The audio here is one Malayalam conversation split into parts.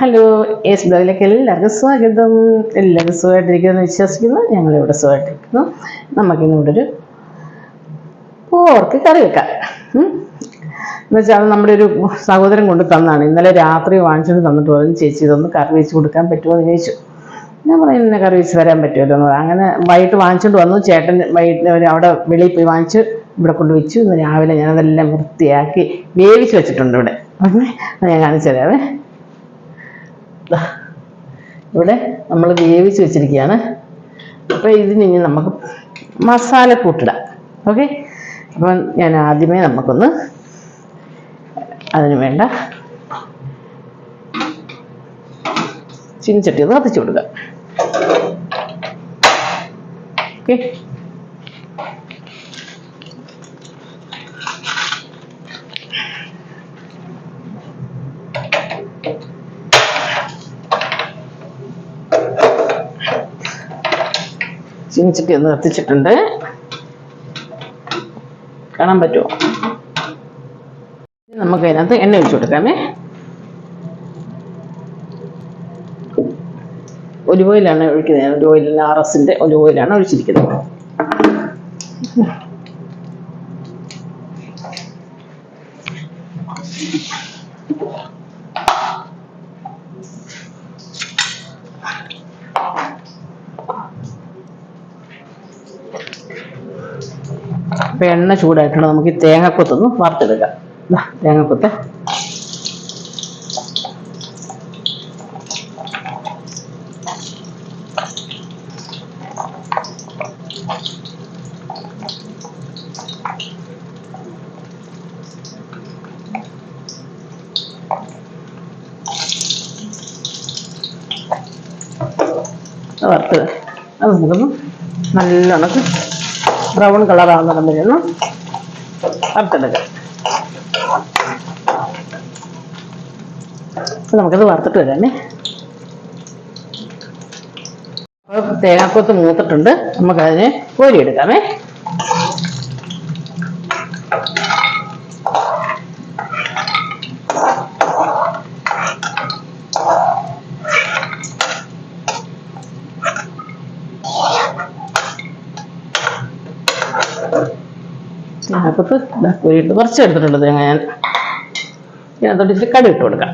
ഹലോ എസ് ബ്ലോഗിലേക്ക് എല്ലാവർക്കും സ്വാഗതം. എല്ലാവരും സുഖമായിട്ടിരിക്കുമെന്ന് വിശ്വസിക്കുന്നു. ഞങ്ങളിവിടെ സുഖമായിട്ടിരിക്കുന്നു. നമുക്കിന്നിവിടെ ഒരു പോർക്ക് കറി വെക്കാം. എന്നുവെച്ചാൽ നമ്മുടെ ഒരു സഹോദരൻ കൊണ്ട് തന്നാണ്. ഇന്നലെ രാത്രി വാങ്ങിച്ചുകൊണ്ട് തന്നിട്ട് പറഞ്ഞു ചേച്ചി ഇതൊന്ന് കറി വെച്ച് കൊടുക്കാൻ പറ്റുമോ? എന്ന് ചോദിച്ചു. ഞാൻ പറഞ്ഞു ഇന്ന കറി വെച്ച് തരാൻ പറ്റുമല്ലോ? എന്ന്. അങ്ങനെ വൈകിട്ട് വാങ്ങിച്ചുകൊണ്ട് വന്നു. ചേട്ടൻ വൈകിട്ട് അവിടെ വെളിയിൽ പോയി വാങ്ങിച്ച് ഇവിടെ കൊണ്ട് വെച്ചു. ഇന്ന് രാവിലെ ഞാനതെല്ലാം വൃത്തിയാക്കി വേവിച്ച് വെച്ചിട്ടുണ്ട് ഇവിടെ. ഞാൻ കാണിച്ചു തരാവേ. ദാ, ഇവിടെ നമ്മൾ വേവിച്ച് വെച്ചിരിക്കുകയാണ്. അപ്പോൾ ഇതിന് ഇനി നമുക്ക് മസാല കൂട്ടിടാം. ഓക്കെ അപ്പം ഞാൻ ആദ്യമേ നമുക്കൊന്ന് അതിന് വേണ്ട ചീനിച്ചട്ടി ഒന്ന് കത്തിച്ചു കൊടുക്കാം. ഓക്കെ ചീനിച്ചട്ടി ഒന്ന് കത്തിച്ചിട്ടുണ്ട് കാണാൻ പറ്റുമോ? നമുക്ക് അതിനകത്ത് എണ്ണ ഒഴിച്ചു കൊടുക്കാമേ. ഒലിവ് ഓയിലാണ് ഒഴിക്കുന്നത്. ഒലിവ് ഓയിൽ ആർ എസിന്റെ ഒലിവ് ഓയിലാണ് ഒഴിച്ചിരിക്കുന്നത്. അപ്പൊ എണ്ണ ചൂടായിട്ടുണ്ട് നമുക്ക് ഈ തേങ്ങക്കൊത്തൊന്ന് വറുത്തെടുക്കാം. തേങ്ങക്കൊത്ത്. വറുത്തത്. വറുത്ത് അത് നമുക്കൊന്ന് നല്ലോണം ബ്രൗൺ കളറാവുന്ന വരെ ഒന്ന് വറുത്തെടുക്കാം നമുക്കത് വറുത്തിട്ട് വരാമേ തേങ്ങാക്കൊത്ത് മൂത്തിട്ടുണ്ട് നമുക്കതിനെ കോരിയെടുക്കാമേ കോരിയിട്ട് കുറച്ച് എടുത്തിട്ടുണ്ട് തേങ്ങ ഞാൻ. ഇതിനകത്തോട്ട് ഇച്ചിരി കടി ഇട്ട് കൊടുക്കാം.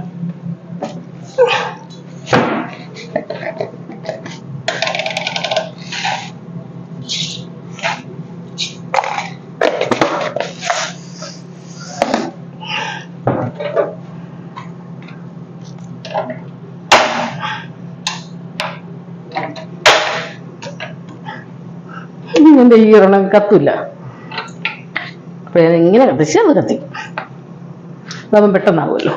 എന്റെ ഈ ഒരെണ്ണം കത്തില്ല ഇങ്ങനെ കത്തിച്ച് അത് കത്തി. അതാവുമ്പം പെട്ടെന്നാവുമല്ലോ.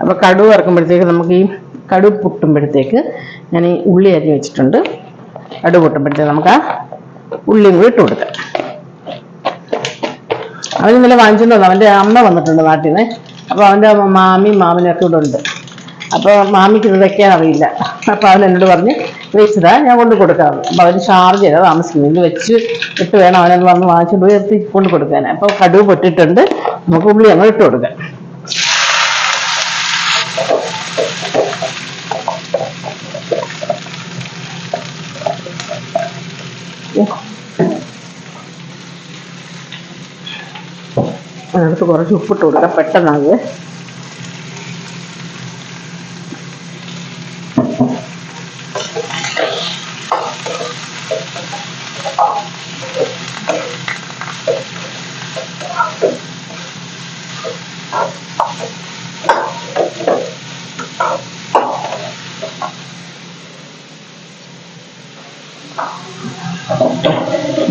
അപ്പൊ കടുവ് ഇറക്കുമ്പോഴത്തേക്ക് നമുക്ക് ഈ കടുവ് പൊട്ടുമ്പോഴത്തേക്ക് ഞാൻ ഈ ഉള്ളി അരിഞ്ഞ് വെച്ചിട്ടുണ്ട്. കടുവ് പൊട്ടുമ്പോഴത്തേക്ക് നമുക്ക് ആ ഉള്ളിയും കൂടി ഇട്ട് കൊടുക്കാം. അവൻ ഇന്നലെ വാങ്ങിച്ചിട്ടുണ്ടോ. അവന്റെ അമ്മ വന്നിട്ടുണ്ട് നാട്ടിൽ നിന്ന്. അപ്പോൾ അവന്റെ മാമിയും മാമിനൊക്കെ ഇവിടെ ഉണ്ട്. അപ്പോൾ മാമിക്ക് ഇത് വെക്കാൻ അറിയില്ല. അപ്പോൾ അവൻ എന്നോട് പറഞ്ഞ് വെച്ചതാ ഞാൻ കൊണ്ട് കൊടുക്കാം അപ്പോൾ അവന് ചാർജ് ചെയ്താൽ താമസിക്കുന്നു ഇത് വെച്ച് ഇട്ട് വേണം അവനെന്ന് പറഞ്ഞ് വാങ്ങിച്ചുകൊണ്ട് പോയി എത്തി കൊണ്ട് കൊടുക്കാൻ അപ്പോൾ കടുവ് പൊട്ടിട്ടുണ്ട് നമുക്ക് ഉള്ളി ഞങ്ങൾ ഇട്ട് കൊടുക്കാം. അതിനകത്ത് കുറച്ച് ഉപ്പിട്ട് കൊടുക്കാം പെട്ടെന്നാകുക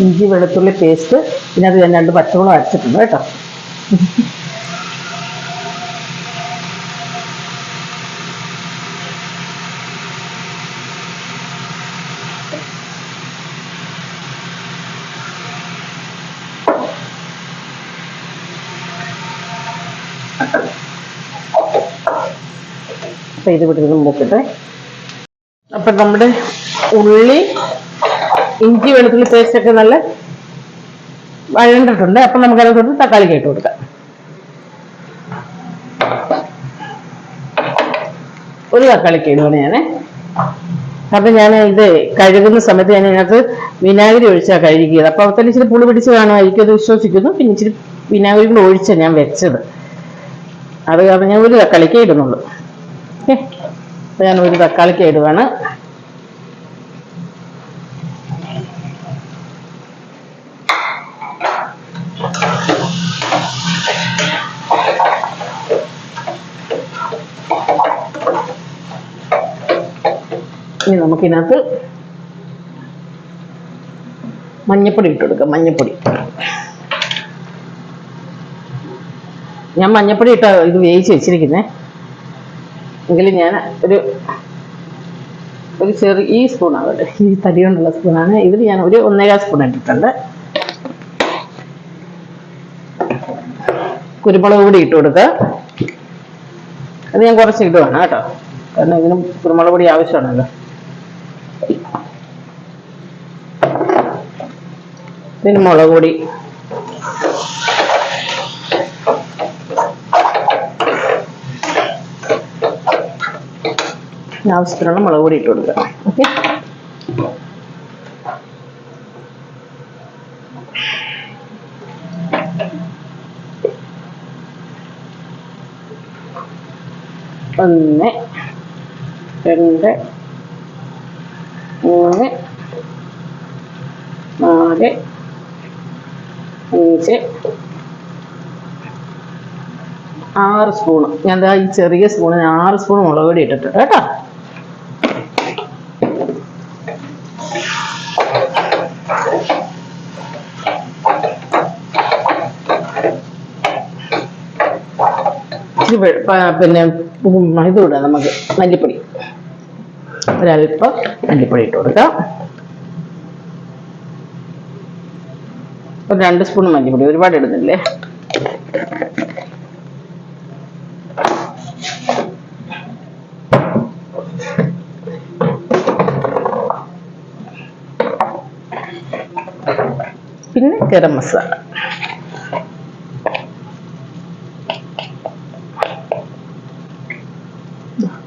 ഇഞ്ചി വെളുത്തുള്ളി പേസ്റ്റ് പിന്നെ അത് ഞാൻ രണ്ട് പച്ചമുളക് അരച്ചിട്ടുണ്ട് കേട്ടോ. അപ്പൊ ഇത് വിടുന്നത് നോക്കട്ടെ അപ്പൊ നമ്മുടെ ഉള്ളി ഇഞ്ചി വെളുത്തുള്ളി പേസ്റ്റ് ഒക്കെ നല്ല വഴണ്ടിട്ടുണ്ട്. അപ്പം നമുക്കത് കൊടുത്ത് തക്കാളി കേട്ട് കൊടുക്കാം. ഒരു തക്കാളി കേടുവാണ് ഞാൻ അപ്പം ഞാൻ ഇത് കഴുകുന്ന സമയത്ത് ഞാൻ ഇതിനകത്ത് വിനാഗിരി ഒഴിച്ചാണ് കഴുകിയത്. അപ്പോൾ തന്നെ ഇച്ചിരി പുളി പിടിച്ച് കാണുമായിരിക്കും അത് വിശ്വസിക്കുന്നു. പിന്നെ ഇച്ചിരി വിനാഗിരി കൂടെ ഒഴിച്ചാണ് ഞാൻ വെച്ചത്. അത് കാരണം ഞാൻ ഒരു തക്കാളിക്കേ ഇടുന്നുള്ളൂ. ഞാൻ ഒരു തക്കാളിക്കേ ഇടുവാണ്. ഇനി നമുക്കിതിനകത്ത് മഞ്ഞപ്പൊടി ഇട്ട് കൊടുക്കാം മഞ്ഞപ്പൊടി. ഞാൻ മഞ്ഞപ്പൊടി ഇട്ട ഇത് വേവിച്ച് വെച്ചിരിക്കുന്നേ. എങ്കിലും ഞാൻ ഒരു ഒരു ചെറിയ ഈ സ്പൂൺ ആകട്ടെ ഈ തടി കൊണ്ടുള്ള സ്പൂണാണ് ഇതിൽ ഞാൻ ഒരു ഒന്നേകാൽ സ്പൂൺ ഇട്ടിട്ടുണ്ട്. കുരുമുളക് പൊടി ഇട്ട് കൊടുക്കുക. അത് ഞാൻ കുറച്ച് ഇടുവാണ് കേട്ടോ. കാരണം ഇതിനും കുരുമുളക് പൊടി ആവശ്യമാണല്ലോ. പിന്നെ മുളക് പൊടി. ആവശ്യത്തിനുള്ള മുളക് പൊടി ഇട്ട് കൊടുക്കുക ഓക്കെ? ഒന്ന് രണ്ട് മൂന്ന് നാല് അഞ്ച് ആറ് സ്പൂണ് ഞാൻ ഈ ചെറിയ സ്പൂണിന് ആറ് സ്പൂൺ മുളക് പൊടി ഇട്ടിട്ടുണ്ട് കേട്ടോ? ഇച്ചിരി പിന്നെ ഇത് ഇടാം നമുക്ക്. മല്ലിപ്പൊടി. ഒരല്പം മല്ലിപ്പൊടി ഇട്ട് കൊടുക്കാം. ഒരു രണ്ട് സ്പൂൺ മല്ലിപ്പൊടി ഒരുപാട് ഇടുന്നില്ലേ? പിന്നെ ഗരം മസാല.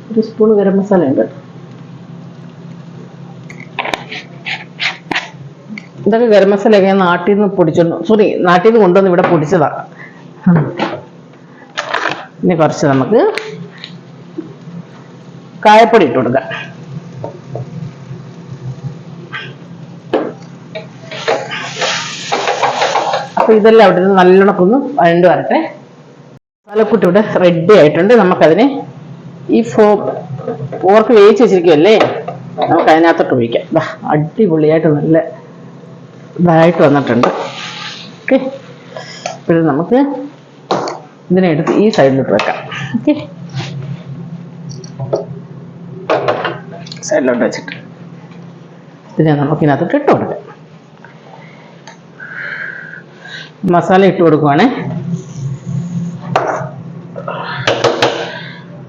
ഒരു സ്പൂൺ ഗരം മസാല ഉണ്ട്. ഇതൊക്കെ ഗരം മസാലയൊക്കെ ഞാൻ നാട്ടിൽ നിന്ന് പൊടിച്ചോണ്ട് സോറി നാട്ടിൽ നിന്ന് കൊണ്ടുവന്ന് ഇവിടെ പൊടിച്ചതാണ് ഇനി കുറച്ച് നമുക്ക് കായപ്പൊടി ഇട്ട് കൊടുക്കാം. അപ്പൊ ഇതെല്ലാം അവിടെ നിന്ന് നല്ലോണക്കൊന്ന് വഴണ്ട് വരട്ടെ. മസാലക്കുട്ടി ഇവിടെ റെഡി ആയിട്ടുണ്ട്. നമുക്കതിനെ ഈ ഫോ പോർക്ക് വേവിച്ച് വെച്ചിരിക്കുമല്ലേ നമുക്ക് അതിനകത്തോട്ട് ഒഴിക്കാം അടിപൊളിയായിട്ട് നല്ല ഇതായിട്ട് വന്നിട്ടുണ്ട്. ഓക്കെ. ഇപ്പോഴും നമുക്ക് ഇതിനെ എടുത്ത് ഈ സൈഡിലോട്ട് വെക്കാം. ഓക്കെ. സൈഡിലോട്ട് വെച്ചിട്ട് ഇതിനെ നമുക്ക് ഇതിനകത്തോട്ട് ഇട്ട് കൊടുക്കാം. മസാല ഇട്ട് കൊടുക്കുവാണേ.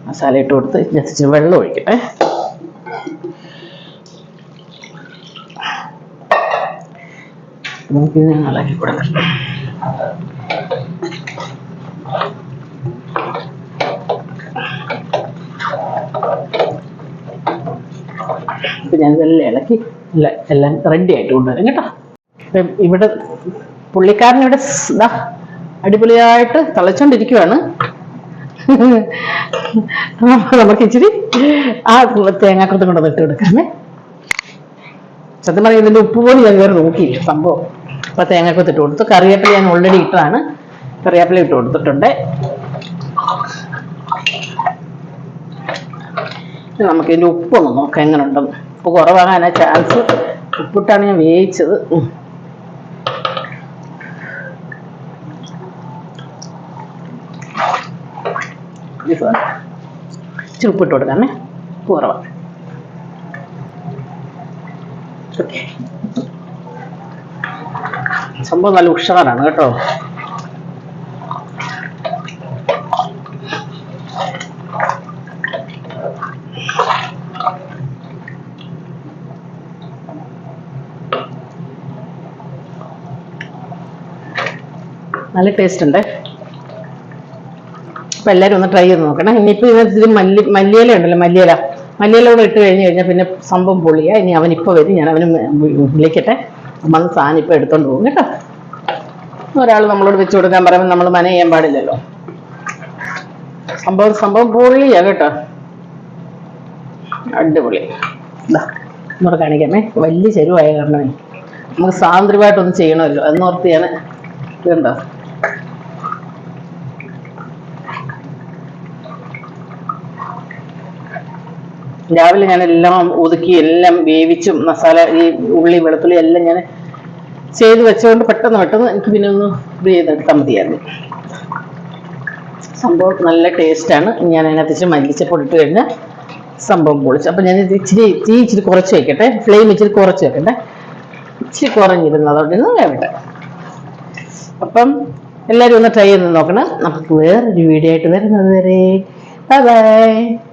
മസാല ഇട്ട് കൊടുത്ത് ജസ്റ്റ് വെള്ളം ഒഴിക്കട്ടെ. ഇളക്കി കൊടുക്കാം ഇപ്പൊ ഞാൻ ഇതെല്ലാം ഇളക്കി. എല്ലാം റെഡി ആയിട്ട് കൊണ്ടുവരാം കേട്ടോ. ഇവിടെ പുള്ളിക്കാരൻ ഇവിടെ അടിപൊളിയായിട്ട് തിളച്ചോണ്ടിരിക്കുവാണ്. നമുക്ക് ഇച്ചിരി ആ തേങ്ങാക്കുറത്തും കൂടെ ഇട്ട് കൊടുക്കാമേ. സത്യം പറഞ്ഞാൽ ഇതിന്റെ ഉപ്പ് പോലും ഞാൻ വേറെ നോക്കിയില്ല സംഭവം. അപ്പൊ തേങ്ങക്കൊത്ത് ഇട്ട് കൊടുത്തു. കറിവേപ്പില ഞാൻ ഓൾറെഡി ഇട്ടതാണ്. കറിവേപ്പില ഇട്ട് കൊടുത്തിട്ടുണ്ട്. നമുക്ക് ഇതിന്റെ ഉപ്പൊന്ന് നോക്കാം എങ്ങനെ ഉണ്ടെന്ന് ഉപ്പ് കുറവാകാനാ ചാൻസ് ഉപ്പിട്ടാണ് ഞാൻ വേവിച്ചത്. ഇച്ചിരി ഉപ്പിട്ട് കൊടുക്കാമേ. കുറവാണ് ഓക്കെ സംഭവം നല്ല ഉഷാറാണ് കേട്ടോ. നല്ല ടേസ്റ്റ് ഉണ്ട്. അപ്പം എല്ലാരും ഒന്ന് ട്രൈ ചെയ്ത് നോക്കണം. ഇനിയിപ്പോൾ ഇതിനകത്ത് മല്ലി മല്ലിയില ഉണ്ടല്ലോ മല്ലിയില. മല്ലിയില കൂടെ ഇട്ട് കഴിഞ്ഞു കഴിഞ്ഞാൽ പിന്നെ സംഭവം പൊളിയാ. ഇനി അവൻ ഇപ്പൊ വരും. ഞാൻ അവന് വിളിക്കട്ടെ. വന്ന് സാധനം ഇപ്പം എടുത്തോണ്ട് പോകും കേട്ടോ. ഒരാൾ നമ്മളോട് വെച്ച് കൊടുക്കാൻ പറയുമ്പോൾ നമ്മൾ മന ചെയ്യാൻ പാടില്ലല്ലോ. സംഭവം സംഭവം പൊളിയാ കേട്ടോ. അടിപൊളി. ഇതാ ഇന്നോട് കാണിക്കാമേ. വലിയ ചെരുവായ കാരണമേ. നമുക്ക് സ്വാതന്ത്ര്യമായിട്ടൊന്ന് ചെയ്യണമല്ലോ. എന്നോർത്ത് ഞാൻ ഇതുണ്ടോ? രാവിലെ ഞാൻ എല്ലാം ഒതുക്കി എല്ലാം വേവിച്ചും മസാല ഈ ഉള്ളി വെളുത്തുള്ളി എല്ലാം ഞാൻ ചെയ്ത് വെച്ചുകൊണ്ട് പെട്ടെന്ന് പെട്ടെന്ന് എനിക്ക് പിന്നെ ഒന്ന് ചെയ്തെടുത്താൽ മതിയായിരുന്നു. സംഭവം നല്ല ടേസ്റ്റാണ്. ഞാൻ അതിനകത്ത് മല്ലിച്ചപ്പൊടി ഇട്ട് കഴിഞ്ഞാൽ സംഭവം പൊളിച്ചു. അപ്പം ഞാൻ ഇച്ചിരി തീ ഇച്ചിരി കുറച്ച് വെക്കട്ടെ. ഫ്ലെയിം ഇച്ചിരി കുറച്ച് വെക്കട്ടെ. ഇച്ചിരി കുറഞ്ഞിരുന്നു അതോടെ വേവട്ടെ. അപ്പം എല്ലാവരും ഒന്ന് ട്രൈ ചെയ്ത് നോക്കണം. നമുക്ക് വേറൊരു വീഡിയോ ആയിട്ട് വരുന്നത് വരെ. Bye bye